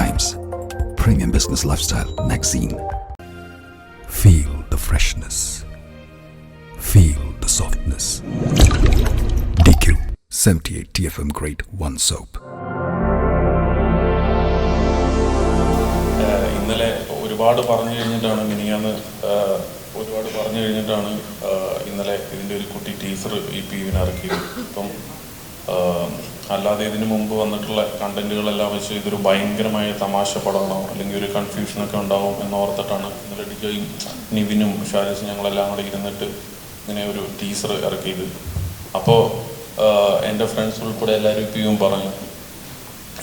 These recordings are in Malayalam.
Times, premium business lifestyle magazine. Feel the freshness. Feel the softness. DQ 78 TFM Grade 1 Soap. ഇന്നലെ ഒരുപാട് പറഞ്ഞു കഴിഞ്ഞിട്ടാണ് മിനിയാന്ന് ഒരുപാട് പറഞ്ഞു കഴിഞ്ഞിട്ടാണ് ഇന്നലെ ഇതിന്റെ ഒരു കുട്ടി ടീച്ചർ ഈ പി വിന് ഇറക്കിയത് ഇപ്പം അല്ലാതെ ഇതിനു മുമ്പ് വന്നിട്ടുള്ള കണ്ടന്റുകളെല്ലാം വെച്ച് ഇതൊരു ഭയങ്കരമായ തമാശ പടമാണോ. അല്ലെങ്കിൽ ഒരു കൺഫ്യൂഷനൊക്കെ ഉണ്ടാവും എന്നോർത്തിട്ടാണ് ഇന്നലെ ഡിജയും നിവിനും ഷാരിസും ഞങ്ങളെല്ലാം കൂടെ ഇരുന്നിട്ട് ഇങ്ങനെ ഒരു ടീസർ ഇറക്കിയത്. അപ്പോൾ എന്റെ ഫ്രണ്ട്സ് ഉൾപ്പെടെ എല്ലാവരും ഇപ്പം പറഞ്ഞു.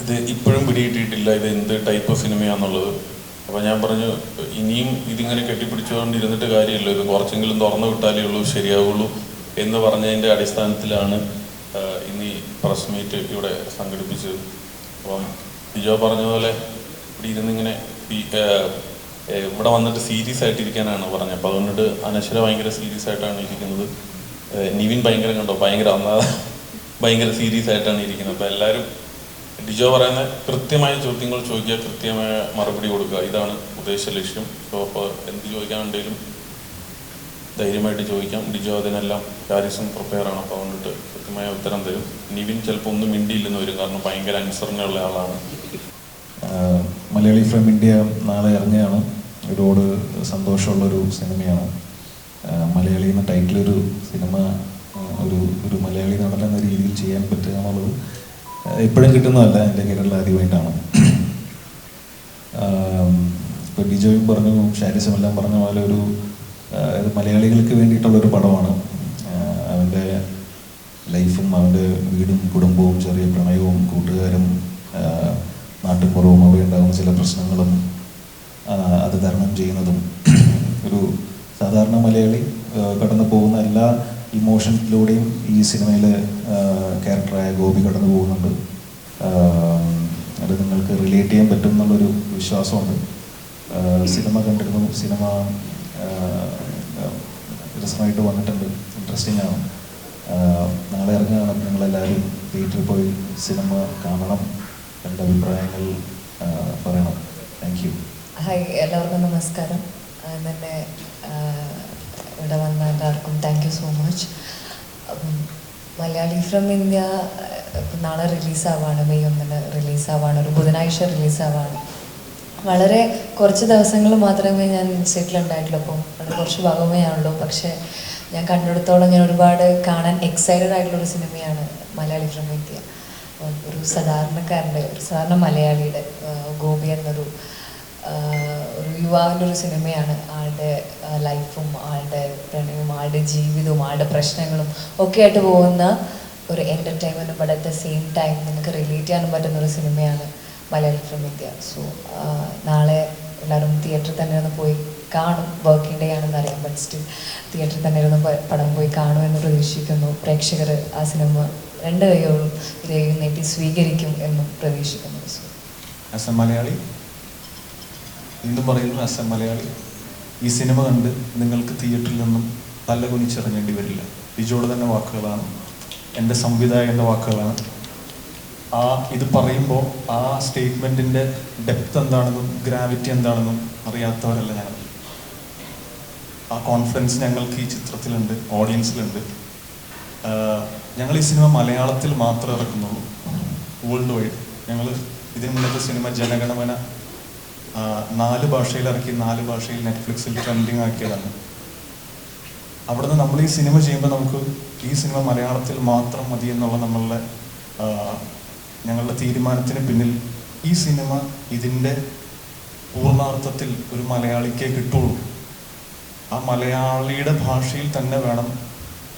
ഇത് ഇപ്പോഴും പിടികിട്ടിയിട്ടില്ല ഇത് എന്ത് ടൈപ്പ് ഓഫ് സിനിമയാണെന്നുള്ളത് അപ്പോൾ ഞാൻ പറഞ്ഞു ഇനിയും ഇതിങ്ങനെ കെട്ടിപ്പിടിച്ചുകൊണ്ടിരുന്നിട്ട് കാര്യമില്ല. ഇത് കുറച്ചെങ്കിലും തുറന്നു വിട്ടാലേ ഉള്ളൂ ശരിയാവുള്ളൂ എന്ന് പറഞ്ഞതിന്റെ അടിസ്ഥാനത്തിലാണ് ഇന്ന് ഈ പ്രസ് മീറ്റ് ഇവിടെ സംഘടിപ്പിച്ചത് അപ്പം ബിജോ പറഞ്ഞ പോലെ ഇവിടെ ഇരുന്നിങ്ങനെ ഇവിടെ വന്നിട്ട് സീരിയസ് ആയിട്ടിരിക്കാനാണ് പറഞ്ഞത്. അപ്പോൾ അതുകൊണ്ട് അനശ്വര ഭയങ്കര സീരിയസ് ആയിട്ടാണ് ഇരിക്കുന്നത്. നിവിൻ ഭയങ്കര കണ്ടോ? ഭയങ്കര അന്നാ ഭയങ്കര സീരിയസ് ആയിട്ടാണ് ഇരിക്കുന്നത്. അപ്പോൾ എല്ലാവരും ഡിജോ പറയുന്ന കൃത്യമായ ചോദ്യങ്ങൾ ചോദിക്കുക കൃത്യമായ മറുപടി കൊടുക്കുക. ഇതാണ് ഉദ്ദേശ ലക്ഷ്യം. അപ്പോൾ എന്ത് ചോദിക്കാനുണ്ടെങ്കിലും ധൈര്യമായിട്ട് ചോദിക്കാം. ഡിജോ അതിനെല്ലാം കാര്യസം പ്രിപ്പയർ ആണ്. അപ്പോൾ അതുകൊണ്ടിട്ട് കൃത്യമായ ഉത്തരം തരും. നിവിൻ ചിലപ്പോൾ ഒന്നും മിണ്ടിയില്ലെന്ന് വരും. കാരണം ഭയങ്കര അനുസരണയുള്ള ആളാണ്. മലയാളി ഫ്രം ഇന്ത്യ നാളെ ഇറങ്ങുകയാണ്. ഒരുപാട് സന്തോഷമുള്ളൊരു സിനിമയാണ്. മലയാളി എന്ന ടൈറ്റിലൊരു സിനിമ ഒരു ഒരു മലയാളി നടൻ എന്ന രീതിയിൽ ചെയ്യാൻ പറ്റുക എന്നുള്ളത് എപ്പോഴും കിട്ടുന്നതല്ല. എന്റെ കേരളത്തിൽ ആദ്യമായിട്ടാണ്. ഇപ്പോൾ ഡിജോയും പറഞ്ഞു ഷാരിസും എല്ലാം പറഞ്ഞ പോലെ ഒരു ഇത് മലയാളികൾക്ക് വേണ്ടിയിട്ടുള്ളൊരു പടമാണ്. അവന്റെ ലൈഫും അവന്റെ വീടും കുടുംബവും ചെറിയ പ്രണയവും കൂട്ടുകാരും നാട്ടുപുറവും അവിടെ ഉണ്ടാകുന്ന ചില പ്രശ്നങ്ങളും അത് തരണം ചെയ്യുന്നതും ഒരു സാധാരണ മലയാളി കടന്നു പോകുന്ന എല്ലാ ഇമോഷൻസിലൂടെയും ഈ സിനിമയിൽ ക്യാരക്ടറായ ഗോപി കടന്നു പോകുന്നുണ്ട്. അത് നിങ്ങൾക്ക് റിലേറ്റ് ചെയ്യാൻ പറ്റും എന്നുള്ളൊരു വിശ്വാസമുണ്ട്. സിനിമ കണ്ടിരുന്നു സിനിമ രസമായിട്ട് വന്നിട്ടുണ്ട്. ഇൻട്രസ്റ്റിംഗ് ആണ്. നാളെ ഇറങ്ങുകയാണ് നിങ്ങളെല്ലാവരും തിയേറ്ററിൽ പോയി സിനിമ കാണണം. എന്റെ അഭിപ്രായങ്ങൾ പറയണം. താങ്ക് യു ഹായ് എല്ലാവർക്കും നമസ്കാരം. തന്നെ ഇവിടെ വന്ന എല്ലാവർക്കും thank you so much Malayali from India നാളെ റിലീസാവാണ് മെയ് ഒന്നിന് റിലീസാവാണ് ഒരു ബുധനാഴ്ച റിലീസാവാണ് വളരെ കുറച്ച് ദിവസങ്ങൾ മാത്രമേ ഞാൻ സെറ്റിലുണ്ടായിട്ടുള്ളൂ അപ്പോൾ അത് കുറച്ച് ഭാഗമേ ആണുള്ളൂ പക്ഷേ ഞാൻ കണ്ടെടുത്തോളം ഞാൻ ഒരുപാട് കാണാൻ എക്സൈറ്റഡ് ആയിട്ടുള്ള ഒരു സിനിമയാണ് മലയാളി ഫ്രം ഇന്ത്യ ഒരു സാധാരണക്കാരന്റെ ഒരു സാധാരണ മലയാളിയുടെ ഗോപി എന്നൊരു ഒരു യുവാവിന്റെ ഒരു സിനിമയാണ് ആളുടെ ലൈഫും ആളുടെ പ്രണയവും ആളുടെ ജീവിതവും ആളുടെ പ്രശ്നങ്ങളും ഒക്കെ ആയിട്ട് പോകുന്ന ഒരു എന്റർടൈൻമെന്റും but at the same time നിങ്ങൾക്ക് റിലേറ്റ് ചെയ്യാനും പറ്റുന്ന ഒരു സിനിമയാണ് മലയാളി ഫിലിം ഇന്ത്യ. സോ നാളെ എല്ലാവരും തിയേറ്ററിൽ തന്നെ ഒന്ന് പോയി കാണും. വർക്കിംഗ് ഡേ ആണെന്ന് അറിയാം ബട്ട് സ്റ്റിൽ തിയേറ്ററിൽ തന്നെ ഒന്ന് പടം പോയി കാണുമെന്ന് പ്രതീക്ഷിക്കുന്നു. പ്രേക്ഷകർ ആ സിനിമ രണ്ട് കൈകളും ഇരയും നീട്ടി സ്വീകരിക്കും എന്നും പ്രതീക്ഷിക്കുന്നു. മലയാളി? എന്തും പറയുന്നു എ മലയാളി. ഈ സിനിമ കണ്ട് നിങ്ങൾക്ക് തിയേറ്ററിൽ നിന്നും തല്ല കുനിച്ചിറങ്ങേണ്ടി വരില്ല. ബിജോട് തന്നെ വാക്കുകളാണ്. എന്റെ സംവിധായകന്റെ വാക്കുകളാണ്. ആ ഇത് പറയുമ്പോൾ ആ സ്റ്റേറ്റ്മെന്റിന്റെ ഡെപ്ത് എന്താണെന്നും ഗ്രാവിറ്റി എന്താണെന്നും അറിയാത്തവരല്ല ഞങ്ങൾ ആ കോൺഫിഡൻസ് ഞങ്ങൾക്ക് ഈ ചിത്രത്തിലുണ്ട് ഓഡിയൻസിലുണ്ട്. ഞങ്ങൾ ഈ സിനിമ മലയാളത്തിൽ മാത്രമേ ഇറക്കുന്നുള്ളൂ. വേൾഡ് വൈഡ് ഞങ്ങൾ ഇതിനു മുന്നത്തെ സിനിമ ജനഗണമന നാല് ഭാഷയിൽ ഇറക്കി നാല് ഭാഷയിൽ നെറ്റ്ഫ്ലിക്സിൽ ട്രെൻഡിങ് ആക്കിയതാണ്. അവിടുന്ന് നമ്മൾ ഈ സിനിമ ചെയ്യുമ്പോൾ നമുക്ക് ഈ സിനിമ മലയാളത്തിൽ മാത്രം മതി എന്നുള്ള നമ്മളുടെ ഞങ്ങളുടെ തീരുമാനത്തിന് പിന്നിൽ ഈ സിനിമ ഇതിന്റെ പൂർണാർത്ഥത്തിൽ ഒരു മലയാളിക്കേ കിട്ടുള്ളൂ. ആ മലയാളിയുടെ ഭാഷയിൽ തന്നെ വേണം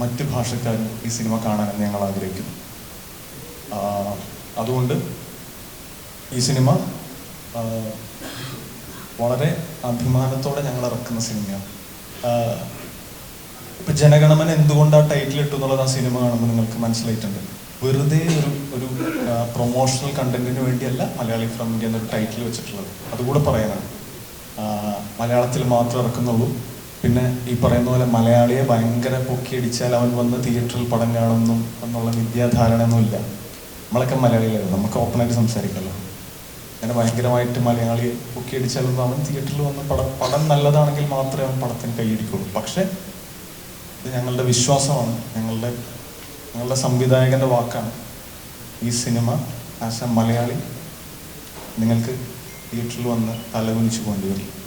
മറ്റ് ഭാഷക്കാരും ഈ സിനിമ കാണാനെന്ന് ഞങ്ങൾ ആഗ്രഹിക്കുന്നു. അതുകൊണ്ട് ഈ സിനിമ വളരെ അഭിമാനത്തോടെ ഞങ്ങൾ ഇറക്കുന്ന സിനിമയാണ്. ഇപ്പം ജനഗണമൻ എന്തുകൊണ്ട് ആ ടൈറ്റിൽ ഇട്ടു എന്നുള്ളത് ആ സിനിമ കാണുമ്പോൾ നിങ്ങൾക്ക് മനസ്സിലായിട്ടുണ്ട്. വെറുതെ ഒരു ഒരു പ്രൊമോഷണൽ കണ്ടന്റിന് വേണ്ടിയല്ല മലയാളി ഫ്രം ഇന്ത്യ എന്നൊരു ടൈറ്റിൽ വെച്ചിട്ടുള്ളത്. അതുകൂടെ പറയാനാണ്. മലയാളത്തിൽ മാത്രം ഇറക്കുന്നുള്ളൂ. പിന്നെ ഈ പറയുന്ന പോലെ മലയാളിയെ ഭയങ്കര പൊക്കിയടിച്ചാൽ അവൻ വന്ന് തിയേറ്ററിൽ പടം കാണുന്നു എന്നുള്ള വിദ്യാധാരണയൊന്നുമില്ല നമ്മളൊക്കെ മലയാളികളാണ് നമുക്ക് ഓപ്പണായിട്ട് സംസാരിക്കല്ലോ. അങ്ങനെ ഭയങ്കരമായിട്ട് മലയാളിയെ പൊക്കി അടിച്ചാലൊന്നും അവൻ തിയേറ്ററിൽ വന്ന് പടം പടം നല്ലതാണെങ്കിൽ മാത്രമേ അവൻ പടത്തിന് കൈയടിക്കുള്ളൂ പക്ഷേ ഇത് ഞങ്ങളുടെ വിശ്വാസമാണ്. ഞങ്ങളുടെ ഞങ്ങളുടെ സംവിധായകന്റെ വാക്കാണ് ഈ സിനിമ ആസ് എ മലയാളി നിങ്ങൾക്ക് തിയേറ്ററിൽ വന്ന് തലകുനിച്ച് കൊണ്ടുവരില്ല